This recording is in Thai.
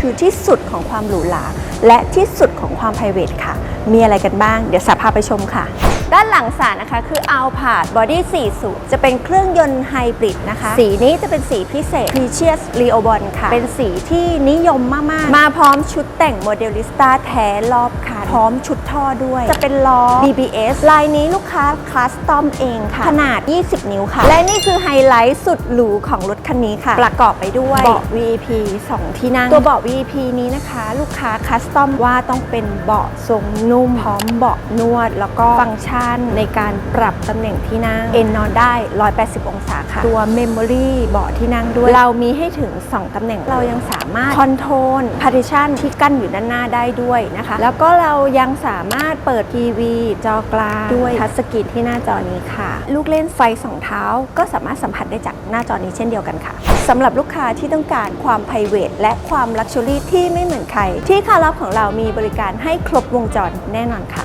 คือที่สุดของความหรูหราและที่สุดของความ p r i v a t ค่ะ มีอะไรกันบ้าง เดี๋ยวสาพาไปชมค่ะ ด้านหลังสารนะคะคือ a l p a r d Body 4สูตรจะเป็นเครื่องยนต์ไฮบริดนะคะ สีนี้จะเป็นสีพิเศษ Precious Leobon ค่ะ เป็นสีที่นิยมมาก ๆ มาพร้อมชุดแต่งโมเดลิสต้าแท้รอบค่ะ พร้อมชุดท่อด้วย จะเป็นล้อ BBS ลายนี้ลูกค้าคลาสตอมเองค่ะ ขนาด 20 นิ้วค่ะ และนี่คือไฮไลท์สุดหรูของรถคันนี้ค่ะ ประกอบไปด้วยเบาะ VIP 2 ที่นั่ง ตัวเบาะ VIP นี้นะคะ ลูกค้าคัสตอมว่าต้องเป็นเบาะทรงนุ่ม พร้อมเบาะนวด แล้วก็ฟังก์ชันในการปรับตำแหน่งที่นั่ง เอนนอนได้ 180 องศาค่ะ ตัวเมมโมรี่เบาะที่นั่งด้วย เรามีให้ถึง 2ตำแหน่ง เรายังสามารถคอนโทรลพาร์ติชันที่กั้นอยู่ด้านหน้าได้ด้วยนะคะ แล้วก็เรายังสามารถเปิดทีวีจอกลางด้วยทัชสกรีนที่หน้าจอนี้ค่ะ ลูกเล่นไฟสองเท้าก็สามารถสัมผัสได้จากหน้าจอนี้เช่นเดียวกันค่ะสำหรับลูกค้าที่ต้องการความ p r i v a t และความลักชัวรี่ที่ไม่เหมือนใคร ที่คาร์ล็อบของเรามีบริการให้ครบวงจรแน่นอนค่ะ